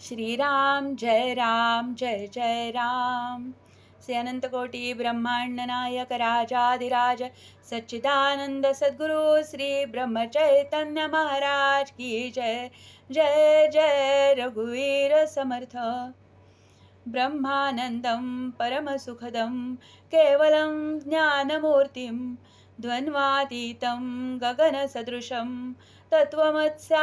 श्रीराम जय राम जय जय राम। श्री अनंत कोटी ब्रह्मांड नायक राजाधिराज सच्चिदानंद सद्गुरु श्री ब्रह्म चैतन्य महाराज की जय। जय जय रघुवीर समर्थ। ब्रह्मानन्दं परमसुखदं केवलं ज्ञानमूर्तिं द्वन्द्वातीतं गगनसदृशं तत्त्वमत्सादिलक्षं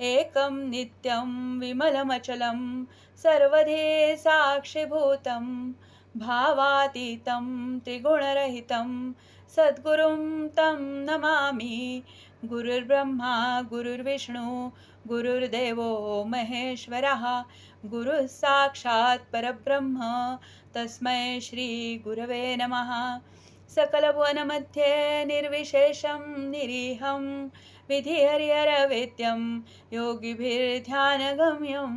एकं नित्यं विमलमचलं सर्वधे साक्षिभूतं भावातीतं त्रिगुणरहितं। सद्गुरुं तं नमामि। गुरुर्ब्रह्मा गुरुर्विष्णू गुरुर्देवो महेश्वरः। गुरुः साक्षात् परब्रह्म। तस्मै श्रीगुरवे नमः। सकलभुवनमध्ये निर्विशेषं निरीहं विधिहरिहरवेद्यं योगिभिर्ध्यानगम्यं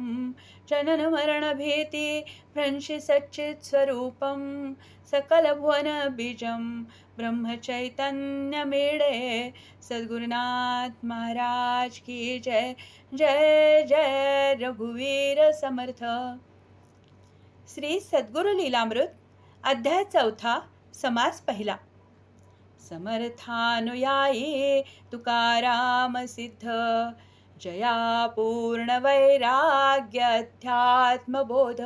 जननमरणभीति भ्रंशि सच्चित्स्वरूपं सकलभुवनबीजं ब्रह्मचैतन्यमेडे। सद्गुरुनाथ महाराज की जय जय जय रघुवीर समर्थ। श्री सद्गुरु लीलामृत अध्याय चौथा समास पहिला. समर्थानुयायी तुकाराम सिद्ध. जया पूर्ण वैराग्य अध्यात्मबोध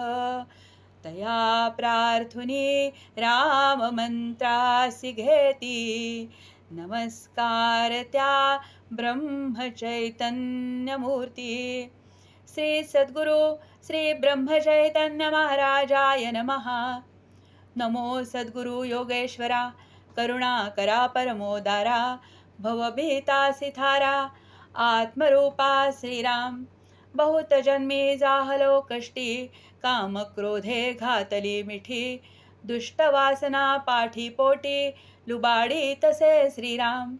तया प्रार्थुनी राम मंत्रासी घेती. नमस्कार त्या ब्रह्मचैतन्यमूर्ती. श्री सद्गुरु श्री ब्रह्मचैतन्य महाराजाय नमः. नमो सद्गुरु योगेश्वरा करुणाकरा परमोदारा भवभीता सिथारा आत्मरूपा श्रीराम। बहुत जन्मी जाहलो कष्टी कामक्रोधे घातली मिठी। दुष्टवासना पाठी पोटी लुबाडी तसे श्रीराम।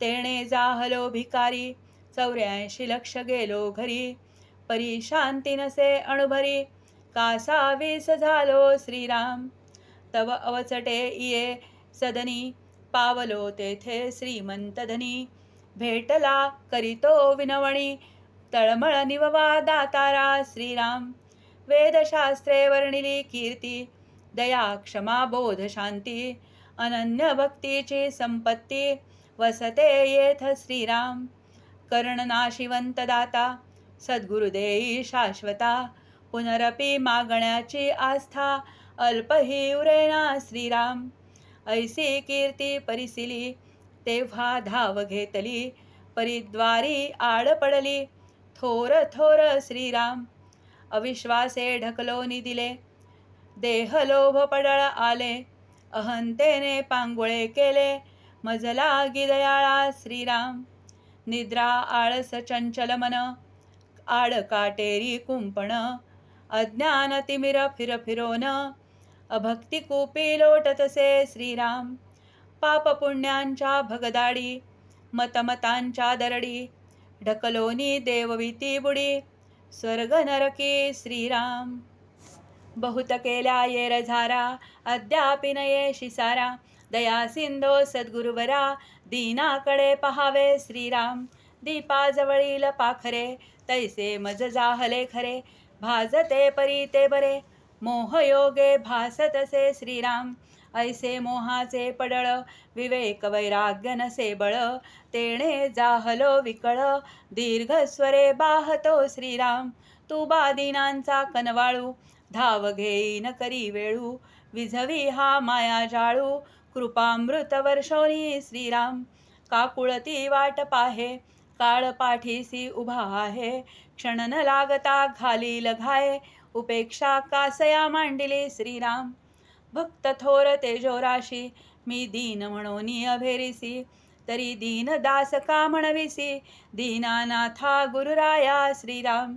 तेणे जाहलो भिकारी चौऱ्याऐंशी लक्ष गेलो घरी। परी शांती नसे अणुभरी कासा वीस झालो श्रीराम। तव अवचटे इये सदनी। पावलो तेथे श्रीमंत धनी भेटला करीतो विनवणी। तळमळ निववा दातारा श्रीराम। वेदशास्त्रे वर्णिली कीर्ती। दया क्षमा बोध शांती। अनन्य भक्तीची संपत्ती। वसते येथ श्रीराम। कर्णनाशिवंत दाता। सद्गुरुदेई शाश्वता। पुनरपि मागण्याची आस्था। अल्पही उरेना श्रीराम. ऐसी कीर्ती परिसिली तेव्हा धाव घेतली परिद्वारी आड पडली. थोर थोर श्रीराम. अविश्वासे ढकलोनी दिले देह लोभ पडळ आले. अहंतेने पांगुळे केले. मजला गिदयाळा श्रीराम. निद्रा आळस चंचल मन. आड काटेरी कुंपण. अज्ञान तिमिर फिर फिरोन अभक्ती कूपी लोटतसे श्रीराम. पाप पुण्यांच्या भगदाडी मतमतांच्या दरडी ढकलोनी देवविती बुडी स्वर्ग नरकी श्रीराम. बहुत केल्या येर झारा अद्यापि नये शिसारा दया सिंधो सद्गुरुवरा दीनाकडे पहावे श्रीराम. दीपाजवळील पाखरे तैसे मज जाहले खरे भाजते परी ते बरे मोहयोगे भासतसे श्रीराम ऐसे मोहाचे पडळ विवेक वैराग्य नसे बळ तेणे जाहलो विकळ दीर्घ स्वरे बाहतो श्रीराम तू बादिनांचा कनवाळू धाव घेईन करी वेळू विझवी हा माया जाळू कृपामृत वर्षोनी श्रीराम काकुळती वाट पाहे काळ पाठीसी उभा आहे क्षण न लागता घालील घाय उपेक्षा कासया मांडिले श्रीराम. भक्त थोर तेजोराशी मी दीन म्हणोनी अभेरिसी. तरी दीन दास का म्हणविसी? दीनानाथा गुरुराया श्रीराम.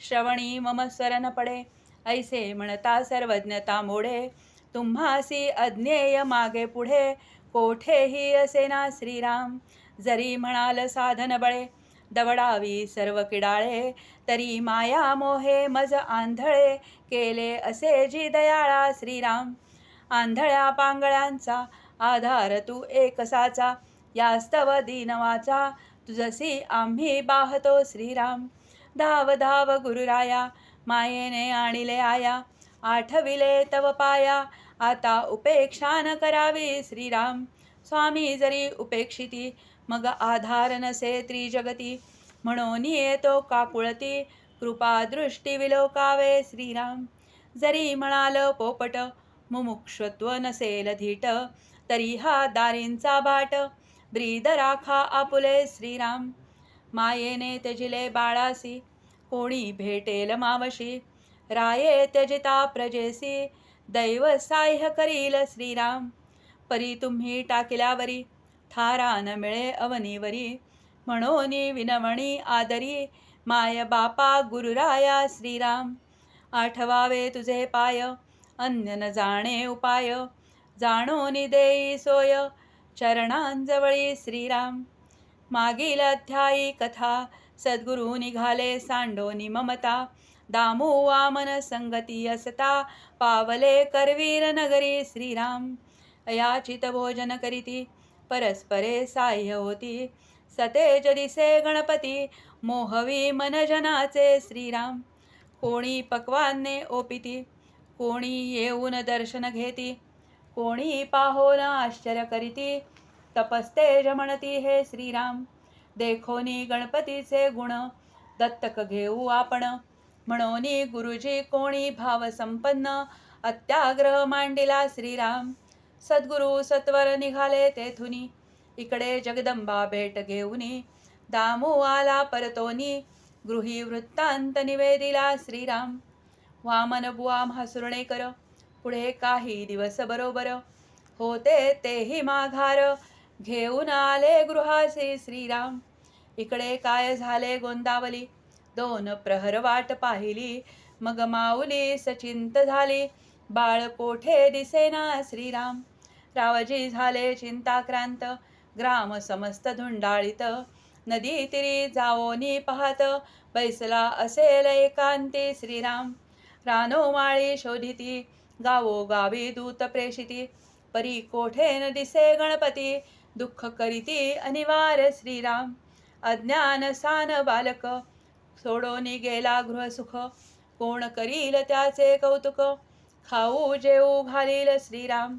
श्रवणी मम स्वरन पडे ऐसे म्हणता सर्वज्ञता मोडे. तुम्हासी अज्ञेय मागे पुढे कोठेही असेना श्रीराम. जरी म्हणाल साधन बळे दवडावी सर्व किडाळे तरी माया मोहे मज आंधळे केले असे जी दयाळा श्रीराम. आंधळ्या पांगळ्यांचा आधार तू एकसाचा यास्तव दीनवाचा तुझसी आम्ही बाहतो श्रीराम. धाव धाव गुरुराया मायेने आणिले आया आठविले तव पाया आता उपेक्षा न करावी श्रीराम. स्वामी जरी उपेक्षिती मग आधार नसे त्रिजगती. म्हणून येतो काकुळती कृपादृष्टी विलोकावे श्रीराम. जरी म्हणाल पोपट मुमुक्षत्व नसेल धीट तरी हा दारींचा बाट. ब्रीद राखा आपुले श्रीराम. मायेने त्यजिले बाळासी कोणी भेटेल मावशी. राये त्यजिता प्रजेसी दैव साह्य करील श्रीराम. परी तुम्ही टाकिल्यावरी. थारा न मिळे अवनीवरी. म्हणून विनवणी आदरी. माय बापा गुरुराया श्रीराम. आठवावे तुझे पाय अन्य न जाणे उपाय. जाणून देई सोय चरणांजवळी श्रीराम. मागील अध्यायी कथा सद्गुरु निघाले सांडोनी ममता. दामू वामन संगती असता पावले करवीर नगरी श्रीराम. याचित भोजन करीती परस्परे साह्य होती सतेज दिसे गणपती मोहवी मनजनाचे श्रीराम। कोणी पक्वान्ने ओपिती कोणी येऊन दर्शन घेती। कोणी पाहोन आश्चर्य करीती तपस्तेज म्हणती हे श्रीराम। देखोनी गणपतीचे गुण दत्तक घेऊ आपण। म्हणोनी गुरुजी कोणी भावसंपन्न अत्याग्रह मांडिला श्रीराम। सद्गुरु सत्वर निघाले तेथुनी. इकडे जगदंबा भेट घेऊनी. दामू आला परतोनी. गृही वृत्तांत निवेदिला श्रीराम. वामन बुवा म्हासुर्णेकर पुढे काही दिवस बरोबर. होते तेही माघार. घेऊन आले गृहासी श्रीराम. इकडे काय झाले गोंदावली? दोन प्रहर वाट पाहिली. मग माऊली सचिंत झाली. बाळ कोठे दिसेना श्रीराम. रावजी झाले चिंताक्रांत ग्राम समस्त धुंडाळीत. नदी तिरी जावोनी पाहत बैसला असेल एकांती श्रीराम. रानोमाळी शोधिती गावोगावी दूत प्रेषिती. परी कोठे न दिसे गणपती दुःख करीती अनिवार्य श्रीराम. अज्ञान सान बालक सोडोनी गेला गृहसुख कोण करील त्याचे कौतुक खाऊ जेऊ घालील श्रीराम.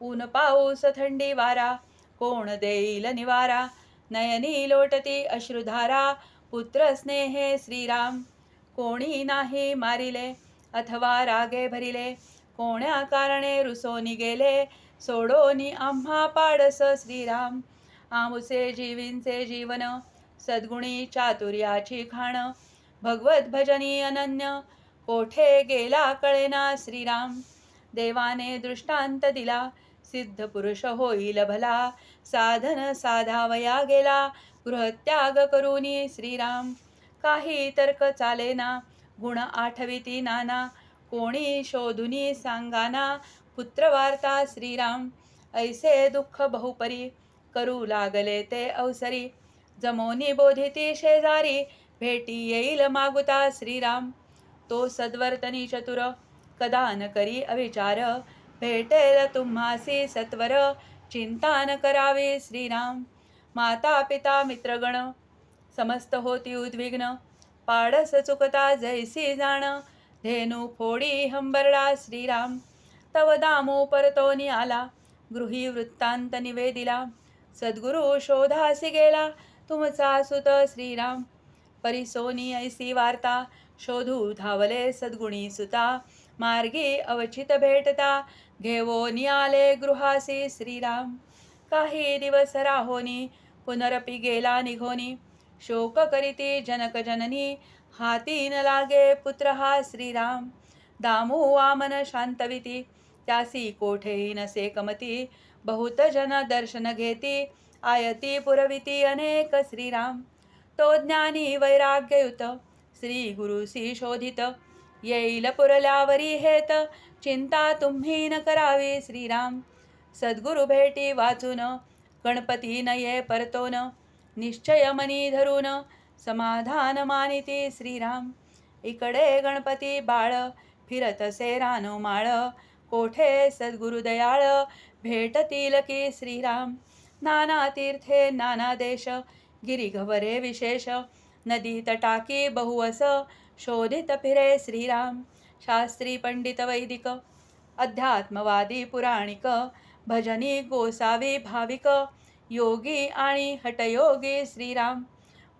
ऊन पाऊस थंडी वारा कोण देईल निवारा? नयनी लोटती अश्रुधारा पुत्र स्नेहे श्रीराम. कोणी नाही मारिले अथवा रागे भरिले. कोण्या कारणे रुसोनी गेले सोडोनी आम्हा पाडस श्रीराम. आमुसे जीवींचे जीवन सद्गुणी चातुर्याची खाण. भगवत भजनी अनन्य कोठे गेला कळेना श्रीराम. देवाने दृष्टांत दिला सिद्ध पुरुष होईल भला. साधन साधावया गेला. गृहत्याग करुनी श्रीराम. काही तर्क चालेना. गुण आठविती नाना. कोणी शोधुनी सांगाना. पुत्रवार्ता श्रीराम. ऐसे दुःख बहुपरी करू लागले ते अवसरी. जमोनी बोधिती शेजारी. भेटी येईल मागुता श्रीराम. तो सद्वर्तनी चतुर. कदा न करी अविचार. भेटेल तुम्हासी सत्वर. चिंता न करावी श्रीराम. माता पिता मित्रगण. समस्त होती उद्विग्न. पाडस चुकता जैसी जाण. धेनू फोडी हंबरडा श्रीराम. तव दामो परतोनी आला गृही वृत्तांत निवेदिला. सद्गुरु शोधासी गेला. तुमचा सुत श्रीराम. परिसोनी ऐसी वार्ता. शोधू धावले सद्गुणी सुता. मार्गी अवचित भेटता. घेवोनी आले गृहासी श्रीराम. काही दिवस राहोनी पुनरपी गेला निघोनी. शोक करीती जनक जननी हाती न लागे पुत्र हा श्रीराम. दामू वामन शांतविती त्यासी कोठेही नसे कमती. बहुत जन दर्शन घेती आयती पुरविती अनेक श्रीराम. तो ज्ञानी वैराग्ययुत श्री गुरुसी शोधित. येईल पुरल्यावरी हेत. चिंता तुम्ही न करावी श्रीराम. सद्गुरु भेटी वाचून गणपती न ये परतोन. निश्चय मनी धरून समाधान मानिती श्रीराम. इकडे गणपती बाळ फिरतसे रानो माळ. कोठे सद्गुरु दयाळ भेटतील की श्रीराम. नाना तीर्थे नाना देश गिरिघवरे विशेष. नदी तटाकी बहुवस शोधित फिरे श्रीराम शास्त्री पंडित वैदिक अध्यात्मवादी पुराणिक भजनी गोसावी भाविक योगी आणि हटयोगी श्रीराम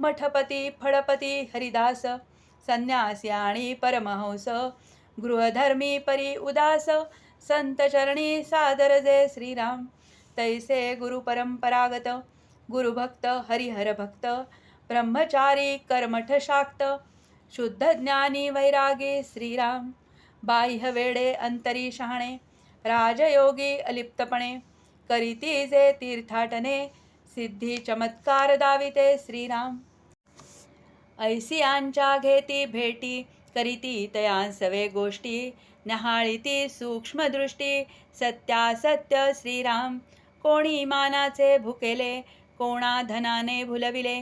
मठपती फळपती हरिदास संन्यासी आणि परमहंस गृहधर्मी परी उदास संत चरणी सादर जे श्रीराम तैसे गुरुपरंपरागत गुरुभक्त हरिहर भक्त ब्रह्मचारी कर्मठ शाक्त शुद्ध ज्ञानी वैरागी श्रीराम बाह्य वेडे अंतरी शहाणे राजयोगी अलिप्तपणे करीती जे तीर्थाटने सिद्धी चमत्कार दाविते श्रीराम ऐसियांच्या घेती भेटी करीती तयां सवे गोष्टी न्याहाळीती सूक्ष्मदृष्टी सत्यासत्य श्रीराम कोणी मानाचे भुकेले कोणा धनाने भुलविले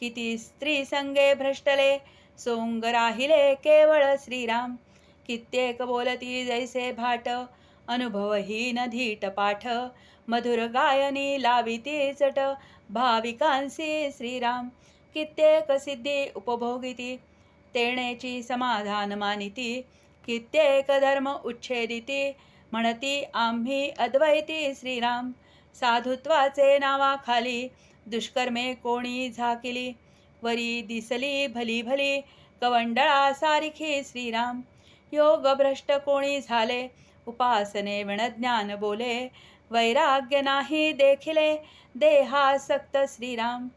किती स्त्री संगे भ्रष्टले सोंग राहिले केवळ श्रीराम. कित्येक बोलती जैसे भाट अनुभवहीन धीट पाठ. मधुर गायनी लाविती चट भाविकांसी श्रीराम. कित्येक सिद्धी उपभोगिती तेणेची समाधान मानिती. कित्येक धर्म उच्छेदिती म्हणती आम्ही अद्वैती श्रीराम. साधुत्वाचे नावाखाली दुष्कर्मे कोणी झाकिली. वरी दिसली भली भली. कवंडळा सारिखी श्रीराम. योग भ्रष्ट कोणी झाले? उपासने विणज्ञान बोले. वैराग्य नाही देखिले. देहासक्त श्रीराम.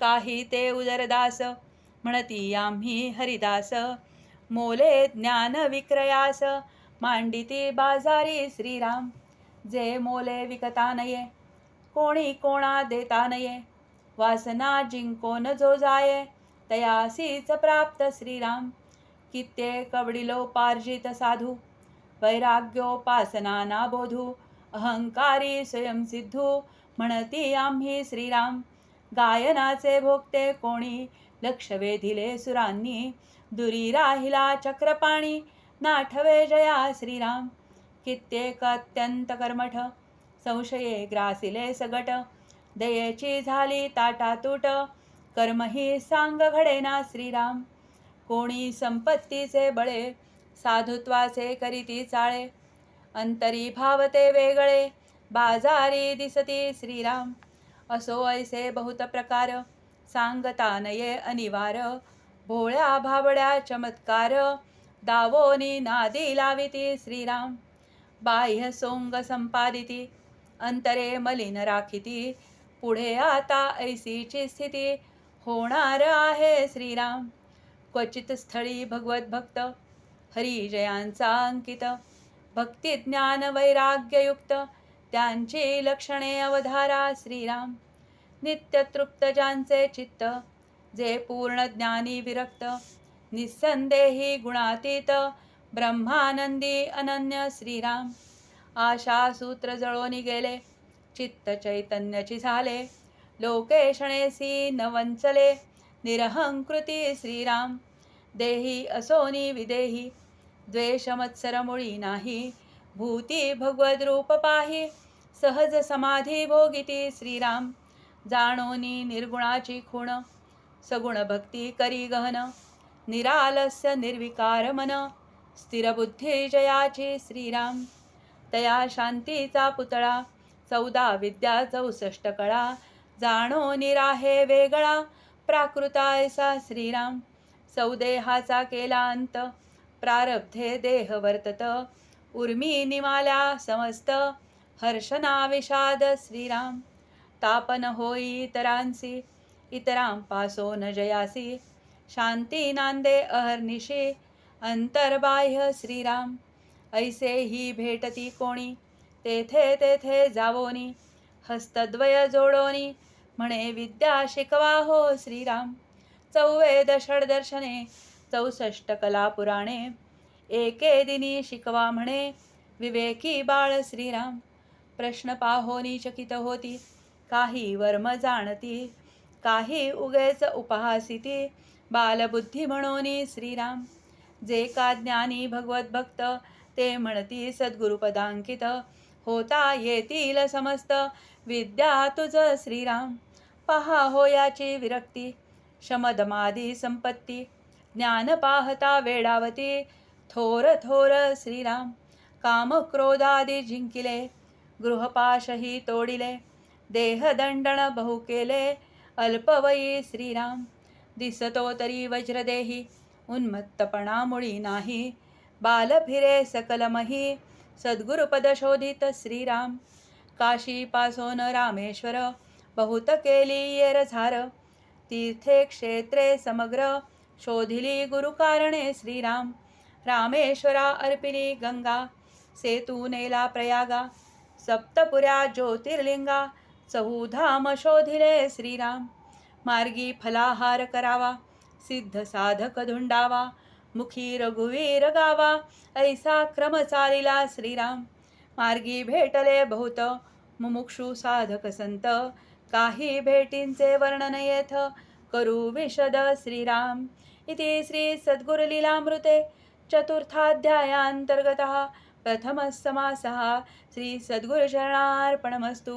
काही ते उदरदास. म्हणती आम्ही हरिदास. मोले ज्ञान विक्रयास. मांडिती बाजारी श्रीराम. जे मोले विकता नये कोणी कोणा देता नये. वासना जिंकोन जो जाय तयासीच प्राप्त श्रीराम। कित्येक कवडिलोपार्जित साधू वैराग्योपासना ना बोधू अहंकारी स्वयंसिद्धू म्हणती आम्ही श्रीराम। गायनाचे भोगते कोणी लक्ष वेधिले सुरांनी दुरी राहिला चक्रपाणी नाठवे जया श्रीराम। कित्येक अत्यंत कर्मठ संशये ग्रासिले सगट दयेची झाली ताटातूट. कर्मही सांग घडेना श्रीराम. कोणी संपत्तीचे बळे साधुत्वाचे करीती चाळे. अंतरी भावते वेगळे बाजारी दिसती श्रीराम. असो ऐसे बहुत प्रकार सांगता नये अनिवार भोळ्या भाबड्या चमत्कार दावोनी नादी लाविती श्रीराम. बाह्य सोंग संपादिती अंतरे मलिन राखिती. पुढे आता ऐसीची स्थिती होणार आहे श्रीराम. क्वचित स्थळी भगवत भक्त हरिजयांचा अंकित भक्ती ज्ञान वैराग्ययुक्त त्यांची लक्षणे अवधारा श्रीराम. नित्यतृप्त ज्यांचे चित्त जे पूर्ण ज्ञानी विरक्त निस्संदेही गुणातीत ब्रह्मानंदी अनन्य श्रीराम. आशा सूत्र जळोनी गेले चित्त चैतन्याची झाले लोकेशणेसी न वंचले. निरहंकृती श्रीराम. देही असोनी विदेही. द्वेषमत्सरमुळी मुळी नाही. भूती भगवद्रूप पाही. सहज समाधी भोगिती श्रीराम. जाणोनी निर्गुणाची खूण. सगुण भक्ती करी गहन. निरालस्य निर्विकार मन. स्थिरबुद्धी जयाची श्रीराम. तया शांतीचा पुतळा. चौदा विद्या चौसष्ट कळा जाणो निराहे वेगळा प्राकृतायसा श्रीराम सौदेहाचा केला अंत प्रारब्धे देह वर्तत उर्मी निमाल्या समस्त हर्षना विषाद श्रीराम तापन होई इतरांसी इतरांपासोन जयासी शांती नांदे अहर्निशी अंतर्बाह्य श्रीराम ऐसे ही भेटती कोणी तेथे तेथे जावोनी हस्तद्वय जोडोनी म्हणे विद्या शिकवा हो श्रीराम. चौवेद षडदर्शने चौसष्ट कला पुराणे एके दिनी शिकवा म्हणे विवेकी बाळ श्रीराम. प्रश्न पाहोनी चकित होती काही वर्म जाणती काही उगेच उपहासिती बालबुद्धी म्हणोनी श्रीराम. जे का ज्ञानी भगवत भक्त ते म्हणती सद्गुरुपदांकित होता येतील समस्त. विद्या तुझ श्रीराम. पहा हो याची विरक्ती. शमदमादी संपत्ती. ज्ञान पाहता वेडावती. थोर थोर श्रीराम. काम क्रोधादी जिंकिले. गृहपाशही तोडिले. देहदंडण बहु केले. अल्पवयी श्रीराम. दिसतो तरी वज्रदेही. उन्मत्तपणामुळी नाही. बाल फिरे सकलमही. सद्गुरुपदशोधित श्रीराम। काशी पासोन रामेश्वर बहुत केली तीर्थे क्षेत्रे समग्र शोधिली गुरुकारणे श्रीराम। रामेश्वरा अर्पिली गंगा सेतू नेला प्रयागा। सप्तपुऱ्या ज्योतिर्लिंगा चौधाम शोधिले श्रीराम। मार्गी फलाहार करावा सिद्ध साधक धुंडावा। मुखी रघुवीर गावा ऐसा क्रम चालिला श्रीराम. मार्गी भेटले बहुत मुमुक्षु साधक संत. काही भेटींचे वर्णन येथ करू विशद श्रीराम. इति श्री सद्गुरुलीलामृते चतुर्थाध्यायान्तर्गतः प्रथमः समासः श्री सद्गुरुचरणार्पणमस्तु